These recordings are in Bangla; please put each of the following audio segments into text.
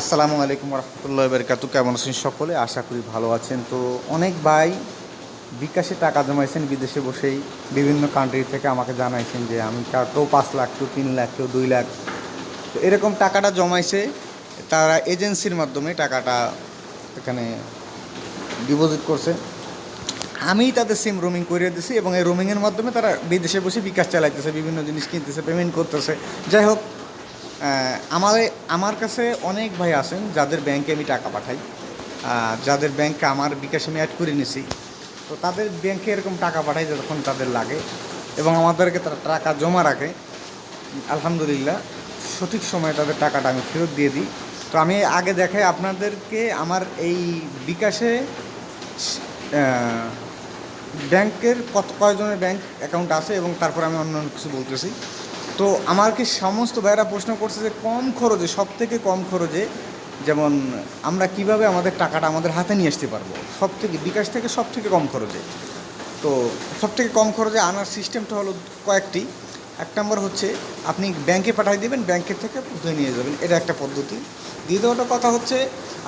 আসসালামু আলাইকুম রহমতুল্লাহ বেরকাতু কেমন আছেন সকলে? আশা করি ভালো আছেন। তো অনেক ভাই বিকাশে টাকা জমাইছেন, বিদেশে বসেই বিভিন্ন কান্ট্রি থেকে আমাকে জানাইছেন যে আমি কেউ পাঁচ লাখ, কেউ তিন লাখ, কেউ দুই লাখ। তো এরকম টাকাটা জমাইছে, তারা এজেন্সির মাধ্যমে টাকাটা এখানে ডিপোজিট করছে। আমি তাদের সিম রোমিং করে দিছি এবং এই রোমিংয়ের মাধ্যমে তারা বিদেশে বসে বিকাশ চালাইতেছে, বিভিন্ন জিনিস কিনতেছে পেমেন্ট করতেছে। যাই হোক আমার আমার কাছে অনেক ভাই আছেন যাদের ব্যাংকে আমি টাকা পাঠাই যাদের ব্যাংকে আমার বিকাশে আমি অ্যাড করে নিছি। তো তাদের ব্যাংকে এরকম টাকা পাঠাই যখন তাদের লাগে এবং আমাদেরকে তারা টাকা জমা রাখে। আলহামদুলিল্লাহ, সঠিক সময়ে তাদের টাকাটা আমি ফেরত দিয়ে দিই। তো আমি আগে দেখাই আপনাদেরকে আমার এই বিকাশে ব্যাংকের কত, কয়জনের ব্যাংক অ্যাকাউন্ট আছে এবং তারপর আমি অন্য কিছু বলতেছি। তো আমাকে সমস্ত ভাইয়েরা প্রশ্ন করছে যে কম খরচে সব থেকে কম খরচে যেমন আমরা কীভাবে আমাদের টাকাটা আমাদের হাতে নিয়ে আসতে পারব? সব থেকে বিকাশ থেকে সব থেকে কম খরচে। তো সব থেকে কম খরচে আনার সিস্টেমটা হলো কয়েকটি। এক নম্বর হচ্ছে আপনি ব্যাংকে পাঠিয়ে দেবেন ব্যাংকের থেকে উঠিয়ে নিয়ে যাবেন। এটা একটা পদ্ধতি। দ্বিতীয়টা কথা হচ্ছে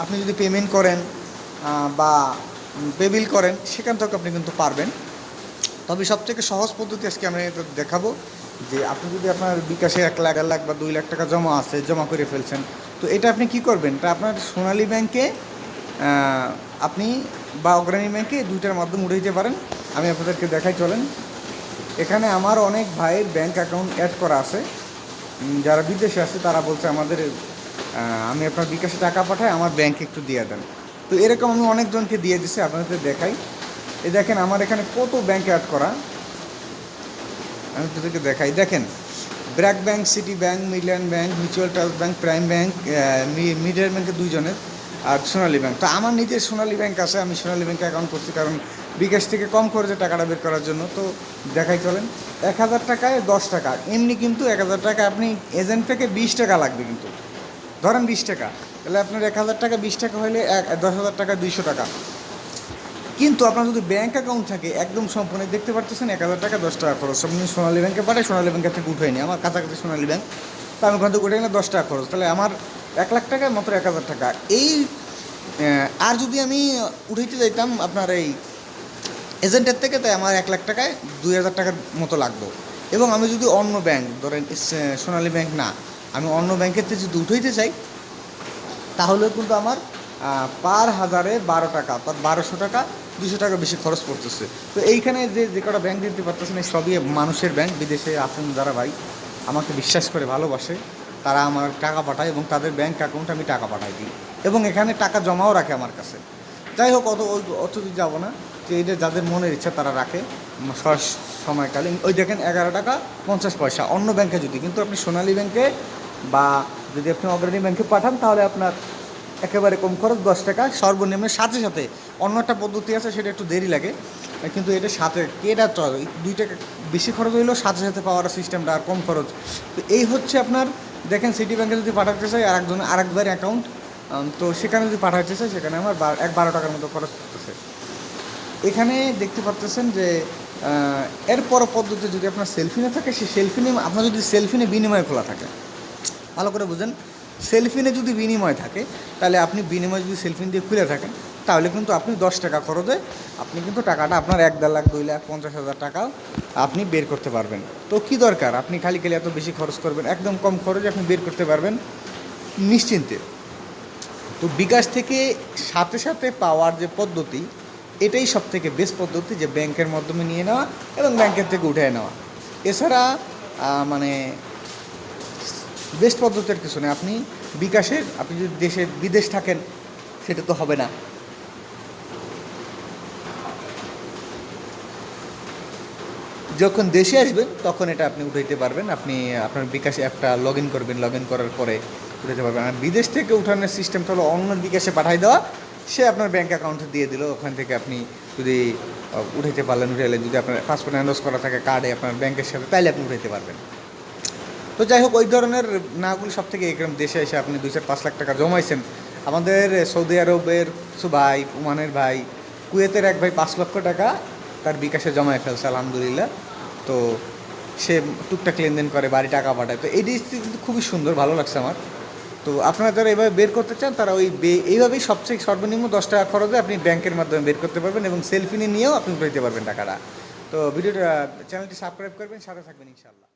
আপনি যদি পেমেন্ট করেন বা পেবিল করেন, সেখান থেকে আপনি কিন্তু পারবেন। তবে সব থেকে সহজ পদ্ধতি আজকে আমি দেখাবো। যে আপনি যদি আপনার বিকাশে এক লাখ এক লাখ বা দুই লাখ টাকা জমা আছে, জমা করে ফেলছেন, তো এটা আপনি কি করবেন? এটা আপনার সোনালী ব্যাংকে আপনি বা অগ্রণী ব্যাংকে দুইটার মাধ্যমে উঠে দিতে পারেন। আমি আপনাদেরকে দেখাই, চলেন। এখানে আমার অনেক ভাইয়ের ব্যাংক অ্যাকাউন্ট অ্যাড করা আছে। যারা বিদেশে আছে, তারা বলছে আমাদের আমি আপনার বিকাশে টাকা পাঠাই, আমার ব্যাংকে একটু দিয়ে দেন। তো এরকম আমি অনেকজনকে দিয়ে দিছি আপনাদের দেখাই। এই দেখেন, আমার এখানে কত ব্যাংক অ্যাড করা। আমি আপনাদেরকে দেখাই। দেখেন, BRAC bank, city bank, Midland bank, mutual trust bank, prime bank মিডিয়ার ব্যাংকে দুইজনের, আর সোনালী ব্যাংক। তো আমার নিজের সোনালী ব্যাংক আছে, আমি সোনালী ব্যাংকে অ্যাকাউন্ট করছি কারণ বিকাশ থেকে কম খরচে টাকাটা বের করার জন্য। তো দেখাই চলেন, এক হাজার টাকায় দশ টাকা, এমনি কিন্তু এক হাজার টাকা আপনি এজেন্ট থেকে বিশ টাকা লাগবে কিন্তু। ধরেন বিশ টাকা, তাহলে আপনার এক হাজার টাকা, বিশ টাকা হলে এক, দশ হাজার টাকা, দুইশো টাকা। কিন্তু আপনার যদি ব্যাঙ্ক অ্যাকাউন্ট থাকে, একদম সম্পূর্ণ, দেখতে পারতেছেন এক হাজার টাকা, দশ টাকা খরচ। আপনি সোনালী ব্যাংকে পাঠায়, সোনালী ব্যাংকের থেকে উঠে নি আমার কাছাকাছি সোনালী ব্যাংক তো আমি ওখান থেকে উঠে নিলে দশ টাকা খরচ। তাহলে আমার এক লাখ টাকা মাত্র এক হাজার টাকা। এই আর যদি আমি উঠাইতে যাইতাম আপনার এই এজেন্টের থেকে, তাই আমার এক লাখ টাকায় দুই হাজার টাকার মতো লাগতো। এবং আমি যদি অন্য ব্যাংক ধরেন সোনালী ব্যাংক না, আমি অন্য ব্যাংকের থেকে যদি উঠাইতে চাই, তাহলে কিন্তু আমার পার হাজারে বারো টাকা, অর্থাৎ বারোশো টাকা দুশো টাকা বেশি খরচ পড়তেছে। তো এইখানে যে যে কটা ব্যাংক দিতে পারতেছেন, এই সবই মানুষের ব্যাংক বিদেশে আছেন যারা ভাই, আমাকে বিশ্বাস করে ভালোবাসে, তারা আমার টাকা পাঠায় এবং তাদের ব্যাংক অ্যাকাউন্টে আমি টাকা পাঠাই দিই এবং এখানে টাকা জমাও রাখে আমার কাছে। যাই হোক, অত অত যাব না, যে এটা যাদের মনের ইচ্ছা তারা রাখে সময়কালীন। ওই দেখেন, এগারো টাকা পঞ্চাশ পয়সা, অন্য ব্যাংকে যদি, কিন্তু আপনি সোনালী ব্যাংকে বা যদি আপনি অগ্রণী ব্যাংকে পাঠান, তাহলে আপনার একেবারে কম খরচ দশ টাকা। সর্বনিম্নের সাথে সাথে অন্য একটা পদ্ধতি আছে সেটা একটু দেরি লাগে। কিন্তু এটা সাথে এটা দুই টাকা বেশি খরচ হইলেও সাথে সাথে পাওয়ার সিস্টেমটা আর কম খরচ। তো এই হচ্ছে আপনার দেখেন সিটি ব্যাংকে যদি পাঠাতে চাই আরেকজন আরেকবার অ্যাকাউন্ট তো সেখানে যদি পাঠাতে চাই সেখানে আমার এক বারো টাকার মতো খরচ করতেছে এখানে দেখতে পাচ্তেছেন যে আহ, এর পর পদ্ধতি যদি আপনার সেলফি না থাকে সেই সেলফি নিয়ে আপনার যদি সেলফি নিয়ে বিনিময় খোলা থাকে ভালো করে বুঝেন। সেলফিনে যদি বিনিময় থাকে, তাহলে আপনি বিনিময় যদি সেলফিন দিয়ে খুলে থাকেন, তাহলে কিন্তু আপনি দশ টাকা খরচে আপনি কিন্তু টাকাটা আপনার এক দেড় লাখ, দুই লাখ, পঞ্চাশ হাজার টাকা আপনি বের করতে পারবেন। তো কি দরকার? আপনি খালি খালি এত বেশি খরচ করবেন, একদম কম খরচে আপনি বের করতে পারবেন নিশ্চিন্তে। তো বিকাশ থেকে সাথে সাথে পাওয়ার যে পদ্ধতি, এটাই সব থেকে বেস্ট পদ্ধতি যে ব্যাংকের মাধ্যমে নিয়ে নেওয়া এবং ব্যাংকের থেকে উঠে নেওয়া। এছাড়া মানে বেস্ট পদ্ধতির কিছু নেই। আপনি বিকাশের, আপনি যদি দেশে, বিদেশ থাকেন, সেটা তো হবে না। যখন দেশে আসবেন, তখন এটা আপনি উঠাইতে পারবেন। আপনি, আপনার বিকাশে অ্যাপটা লগ ইন করবেন। লগ ইন করার পরে উঠাইতে পারবেন। আর বিদেশ থেকে উঠানোর সিস্টেমটা হলো অন্য বিকাশে পাঠাই দেওয়া। সে আপনার ব্যাঙ্ক অ্যাকাউন্টে দিয়ে দিল। ওখান থেকে আপনি যদি উঠাইতে পারলেন উঠাইলেন যদি আপনার পাসপোর্ট অ্যান্ডোজ করা থাকে কার্ডে আপনার ব্যাংকের সাথে, তাইলে আপনি উঠাইতে পারবেন। তো যাই হোক, ওই ধরনের নাগুলি সব থেকে এরকম দেশে এসে আপনি দুই চার পাঁচ লাখ টাকা জমাইছেন। আমাদের সৌদি আরবের কিছু ভাই, ওমানের ভাই, কুয়েতের এক ভাই পাঁচ লক্ষ টাকা তার বিকাশে জমায় ফেলছে, আলহামদুলিল্লাহ। তো সে টুকটাক লেনদেন করে, বাড়ি টাকা পাঠায়। তো এই জিনিসটি কিন্তু খুবই সুন্দর, ভালো লাগছে আমার। তো আপনারা যারা এভাবে বের করতে চান, তারা ওই বে- এইভাবেই সবচেয়ে সর্বনিম্ন দশ টাকা খরচে আপনি ব্যাংকের মাধ্যমে বের করতে পারবেন এবং সেলফি নিয়েও আপনি পেতে পারবেন টাকাটা। তো ভিডিওটা, চ্যানেলটি সাবস্ক্রাইব করবেন, সাথে থাকবেন ইনশাল্লাহ